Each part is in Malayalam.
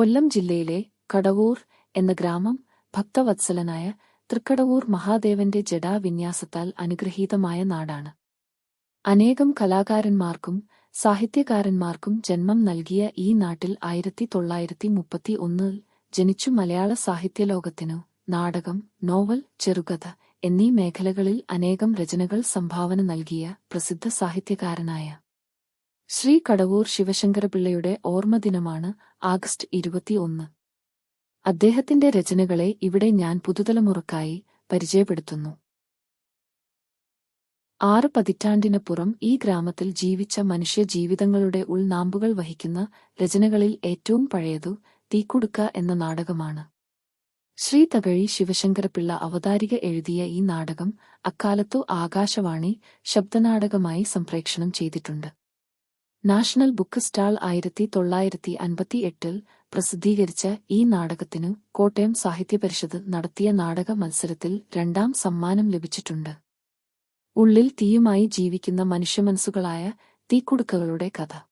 കൊല്ലം ജില്ലയിലെ കടവൂർ എന്ന ഗ്രാമം ഭക്തവത്സലനായ തൃക്കടവൂർ മഹാദേവന്റെ ജഡാവിന്യാസത്താൽ അനുഗ്രഹീതമായ നാടാണ്. അനേകം കലാകാരന്മാർക്കും സാഹിത്യകാരന്മാർക്കും ജന്മം നൽകിയ ഈ നാട്ടിൽ ആയിരത്തി തൊള്ളായിരത്തി മുപ്പത്തി ഒന്നിൽ ജനിച്ചു മലയാള സാഹിത്യലോകത്തിനു നാടകം നോവൽ ചെറുകഥ എന്നീ മേഖലകളിൽ അനേകം രചനകൾ സംഭാവന നൽകിയ പ്രസിദ്ധ സാഹിത്യകാരനായ ശ്രീ കടവൂർ ശിവശങ്കരപിള്ളയുടെ ഓർമ്മദിനമാണ് ആഗസ്റ്റ് ഇരുപത്തിയൊന്ന്. അദ്ദേഹത്തിന്റെ രചനകളെ ഇവിടെ ഞാൻ പുതുതലമുറക്കായി പരിചയപ്പെടുത്തുന്നു. ആറ് പതിറ്റാണ്ടിനപ്പുറം ഈ ഗ്രാമത്തിൽ ജീവിച്ച മനുഷ്യ ജീവിതങ്ങളുടെ ഉൾനാമ്പുകൾ വഹിക്കുന്ന രചനകളിൽ ഏറ്റവും പഴയതു തീക്കുടുക്ക എന്ന നാടകമാണ്. ശ്രീ തകഴി ശിവശങ്കരപിള്ള അവതാരിക എഴുതിയ ഈ നാടകം അക്കാലത്തു ആകാശവാണി ശബ്ദനാടകമായി സംപ്രേക്ഷണം ചെയ്തിട്ടുണ്ട്. നാഷണൽ ബുക്ക് സ്റ്റാൾ ആയിരത്തി തൊള്ളായിരത്തി അൻപത്തിയെട്ടിൽ പ്രസിദ്ധീകരിച്ച ഈ നാടകത്തിന് കോട്ടയം സാഹിത്യ സാഹിത്യപരിഷത്ത് നടത്തിയ നാടക മത്സരത്തിൽ രണ്ടാം സമ്മാനം ലഭിച്ചിട്ടുണ്ട്. ഉള്ളിൽ തീയുമായി ജീവിക്കുന്ന മനുഷ്യമനസ്സുകളായ തീക്കുടുക്കകളുടെ കഥ.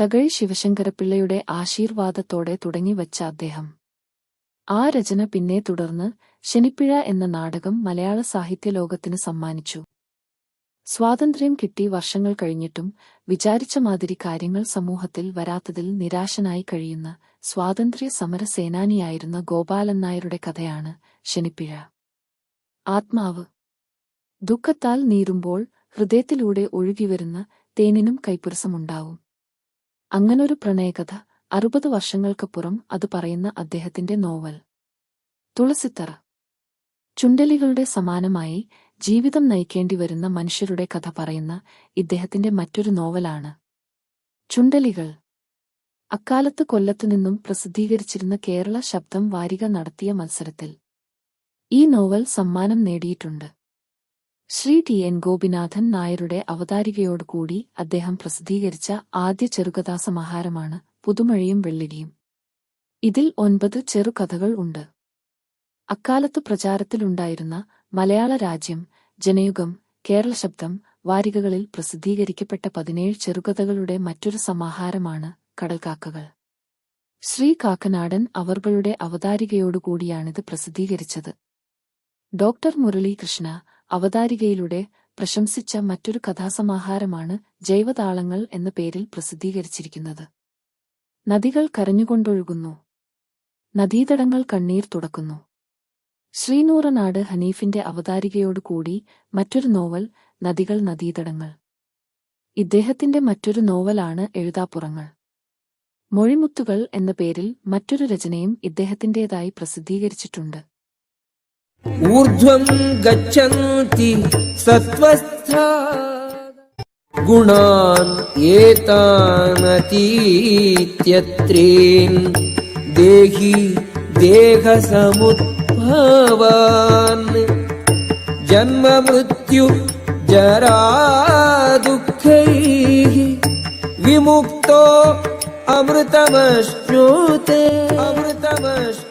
തകഴി ശിവശങ്കരപിള്ളയുടെ ആശീർവാദത്തോടെ തുടങ്ങിവച്ച അദ്ദേഹം. ആ രചന പിന്നെ തുടർന്ന് ശനിപ്പിഴ എന്ന നാടകം മലയാള സാഹിത്യ ലോകത്തിന് സമ്മാനിച്ചു. സ്വാതന്ത്ര്യം കിട്ടി വർഷങ്ങൾ കഴിഞ്ഞിട്ടും വിചാരിച്ച മാതിരി കാര്യങ്ങൾ സമൂഹത്തിൽ വരാത്തതിൽ നിരാശനായി കഴിയുന്ന സ്വാതന്ത്ര്യ സമര സേനാനിയായിരുന്ന ഗോപാലൻ നായരുടെ കഥയാണ് ശനിപ്പിഴ. ആത്മാവ്. ദുഃഖത്താൽ നീരുമ്പോൾ ഹൃദയത്തിലൂടെ ഒഴുകിവരുന്ന തേനിനും കൈപ്പുരസമുണ്ടാവും. അങ്ങനൊരു പ്രണയകഥ അറുപത് വർഷങ്ങൾക്കപ്പുറം അത് പറയുന്ന അദ്ദേഹത്തിന്റെ നോവൽ. തുളസിത്തറ. ചുണ്ടലികളുടെ സമാനമായി ജീവിതം നയിക്കേണ്ടി വരുന്ന മനുഷ്യരുടെ കഥ പറയുന്ന ഇദ്ദേഹത്തിന്റെ മറ്റൊരു നോവലാണ്. ചുണ്ടലികൾ. അക്കാലത്ത് കൊല്ലത്തു നിന്നും പ്രസിദ്ധീകരിച്ചിരുന്ന കേരള ശബ്ദം വാരിക നടത്തിയ മത്സരത്തിൽ ഈ നോവൽ സമ്മാനം നേടിയിട്ടുണ്ട്. ശ്രീ ടി എൻ ഗോപിനാഥൻ നായരുടെ അവതാരികയോടുകൂടി അദ്ദേഹം പ്രസിദ്ധീകരിച്ച ആദ്യ ചെറുകഥാസമാഹാരമാണ് പുതുമഴയും വെള്ളിടിയും ഇതിൽ ഒൻപത് ചെറുകഥകൾ ഉണ്ട്. അക്കാലത്ത് പ്രചാരത്തിലുണ്ടായിരുന്ന മലയാള രാജ്യം ജനയുഗം കേരള ശബ്ദം വാരികകളിൽ പ്രസിദ്ധീകരിക്കപ്പെട്ട പതിനേഴ് ചെറുകഥകളുടെ മറ്റൊരു സമാഹാരമാണ് കടൽക്കാക്കകൾ. ശ്രീ കാക്കനാടൻ അവർകളുടെ അവതാരികയോടുകൂടിയാണിത് പ്രസിദ്ധീകരിച്ചത്. ഡോക്ടർ മുരളീകൃഷ്ണ അവതാരികയിലൂടെ പ്രശംസിച്ച മറ്റൊരു കഥാസമാഹാരമാണ് ജൈവതാളങ്ങൾ എന്ന പേരിൽ പ്രസിദ്ധീകരിച്ചിരിക്കുന്നത്. നദികൾ കരഞ്ഞുകൊണ്ടൊഴുകുന്നു. നദീതടങ്ങൾ കണ്ണീർ തുടക്കുന്നു. ശ്രീനൂറനാട് ഹനീഫിന്റെ അവതാരികയോടുകൂടി മറ്റൊരു നോവൽ നദികൾ നദീതടങ്ങൾ. ഇദ്ദേഹത്തിന്റെ മറ്റൊരു നോവലാണ് എഴുതാപ്പുറങ്ങൾ. മൊഴിമുത്തുകൾ എന്ന പേരിൽ മറ്റൊരു രചനയും ഇദ്ദേഹത്തിന്റേതായി പ്രസിദ്ധീകരിച്ചിട്ടുണ്ട്. ഊർധ്വം ഗച്ഛന്തി സത്വസ്ഥ ഗുണാൻ ദേഹി ദേഹസമുദ് देहसमुद्भवान् जन्म मृत्यु जरा दुःखैः विमुक्तो अमृतमश्नुते। अमृतमश्नुते।